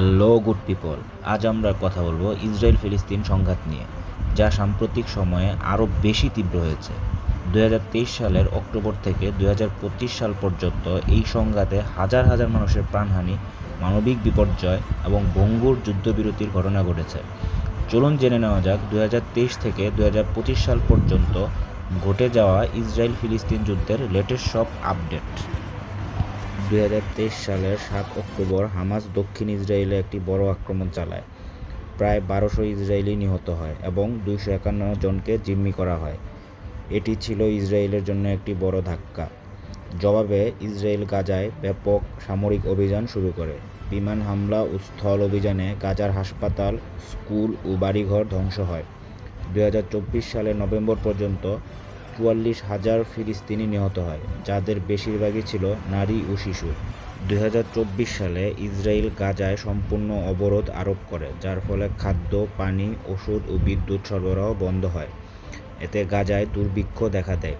Hello good people আজ আমরা কথা বলব ইসরায়েল ফিলিস্তিন সংঘাত নিয়ে, যা সাম্প্রতিক সময়ে আরও বেশি তীব্র হয়েছে। দু হাজার তেইশ সালের অক্টোবর থেকে দু হাজার পঁচিশ সাল পর্যন্ত এই সংঘাতে হাজার হাজার মানুষের প্রাণহানি, মানবিক বিপর্যয় এবং ভঙ্গুর যুদ্ধবিরতির ঘটনা ঘটেছে। চলুন জেনে নেওয়া যাক দু হাজার তেইশ থেকে দু হাজার পঁচিশ সাল পর্যন্ত ঘটে যাওয়া ইসরায়েল ফিলিস্তিন যুদ্ধের লেটেস্ট সব আপডেট দুই হাজার তেইশ সালের সাত অক্টোবর হামাস দক্ষিণ ইসরায়েলে একটি বড় আক্রমণ চালায়। প্রায় বারোশো ইসরায়েলি নিহত হয় এবং দুইশো একান্ন জনকে জিম্মি করা হয়। এটি ছিল ইসরায়েলের জন্য একটি বড় ধাক্কা। জবাবে ইসরায়েল গাজায় ব্যাপক সামরিক অভিযান শুরু করে। বিমান হামলা ও স্থল অভিযানে গাজার হাসপাতাল, স্কুল ও বাড়িঘর ধ্বংস হয়। দুই সালের নভেম্বর পর্যন্ত চুয়াল্লিশ হাজার ফিলিস্তিনি নিহত হয়, যাদের বেশিরভাগই ছিল নারী ও শিশু। দুই হাজার চব্বিশ সালে ইসরায়েল গাজায় সম্পূর্ণ অবরোধ আরোপ করে, যার ফলে খাদ্য, পানি, ওষুধ ও বিদ্যুৎ সরবরাহ বন্ধ হয়। এতে গাজায় দুর্ভিক্ষ দেখা দেয়।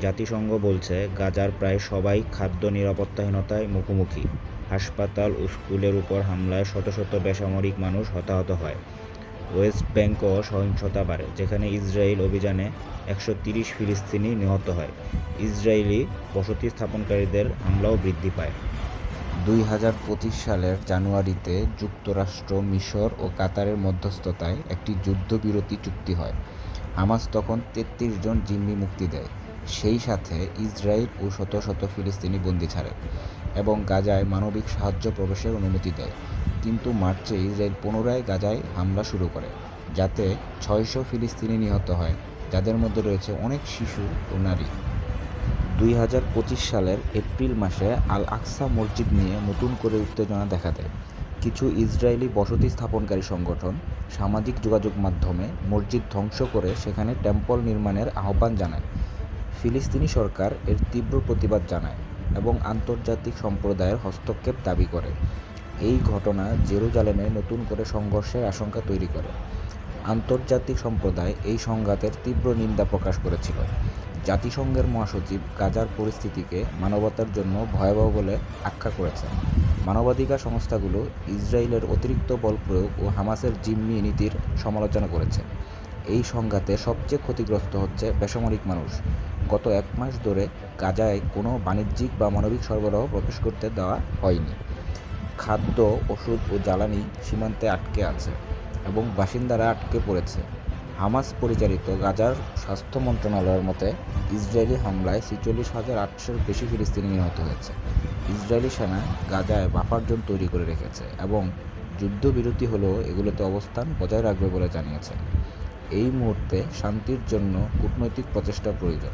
জাতিসংঘ বলছে, গাজার প্রায় সবাই খাদ্য নিরাপত্তাহীনতায় মুখোমুখি। হাসপাতাল ও স্কুলের উপর হামলায় শত শত বেসামরিক মানুষ হতাহত হয়। ওয়েস্ট ব্যাংকও সহিংসতা বাড়ে যেখানে ইসরায়েল অভিযানে একশো তিরিশ ফিলিস্তিনি নিহত হয়। ইসরায়েলি বসতি স্থাপনকারীদের হামলাও বৃদ্ধি পায়। দুই হাজার পঁচিশ সালের জানুয়ারিতে যুক্তরাষ্ট্র, মিশর ও কাতারের মধ্যস্থতায় একটি যুদ্ধবিরতি চুক্তি হয়। হামাস তখন তেত্রিশ জন জিম্মি মুক্তি দেয়। সেই সাথে ইসরায়েল ও শত শত ফিলিস্তিনি বন্দি ছাড়ে এবং গাজায় মানবিক সাহায্য প্রবেশের অনুমতি দেয়। কিন্তু মার্চে ইসরায়েল পুনরায় গাজায় হামলা শুরু করে, যাতে ছয়শো ফিলিস্তিনি নিহত হয়, যাদের মধ্যে রয়েছে অনেক শিশু ও নারী। দুই হাজার পঁচিশ সালের এপ্রিল মাসে আল আকসা মসজিদ নিয়ে নতুন করে উত্তেজনা দেখা দেয়। কিছু ইসরায়েলি বসতি স্থাপনকারী সংগঠন সামাজিক যোগাযোগ মাধ্যমে মসজিদ ধ্বংস করে সেখানে টেম্পল নির্মাণের আহ্বান জানায়। ফিলিস্তিনি সরকার এর তীব্র প্রতিবাদ জানায়। এবং আন্তর্জাতিক সম্প্রদায়ের হস্তক্ষেপ দাবি করে। এই ঘটনা জেরুজালেমে নতুন করে সংঘর্ষের আশঙ্কা তৈরি করে। আন্তর্জাতিক সম্প্রদায় এই সংঘাতের তীব্র নিন্দা প্রকাশ করেছিল। জাতিসংঘের মহাসচিব গাজার পরিস্থিতিকে মানবতার জন্য ভয়াবহ বলে আখ্যা করেছেন। মানবাধিকার সংস্থাগুলো ইসরায়েলের অতিরিক্ত বল প্রয়োগ ও হামাসের জিম্মি নীতির সমালোচনা করেছে। এই সংঘাতে সবচেয়ে ক্ষতিগ্রস্ত হচ্ছে বেসামরিক মানুষ। গত এক মাস ধরে গাজায় কোনো বাণিজ্যিক বা মানবিক সরবরাহ প্রবেশ করতে দেওয়া হয়নি। খাদ্য, ওষুধ ও জ্বালানি সীমান্তে আটকে আছে এবং বাসিন্দারা আটকে পড়েছে। হামাস পরিচালিত গাজার স্বাস্থ্য মন্ত্রণালয়ের মতে, ইসরায়েলি হামলায় ছেচল্লিশ হাজার আটশোর বেশি ফিলিস্তিনি নিহত হয়েছে। ইসরায়েলি সেনা গাজায় বাফার জোন তৈরি করে রেখেছে এবং যুদ্ধবিরতি হলেও এগুলোতে অবস্থান বজায় রাখবে বলে জানিয়েছে। এই মুহূর্তে শান্তির জন্য কূটনৈতিক প্রচেষ্টা প্রয়োজন,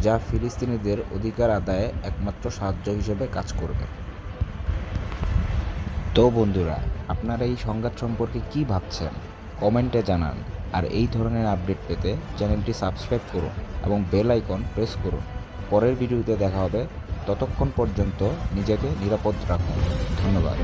যা ফিলিস্তিনিদের অধিকার আদায়ে একমাত্র সাহায্য হিসেবে কাজ করবে। তো বন্ধুরা, আপনারা এই সংঘাত সম্পর্কে কি ভাবছেন? কমেন্টে জানান। আর এই ধরনের আপডেট পেতে চ্যানেলটি সাবস্ক্রাইব করুন এবং বেল আইকন প্রেস করুন। পরের ভিডিওতে দেখা হবে। ততক্ষণ পর্যন্ত নিজেকে নিরাপদ রাখুন। ধন্যবাদ।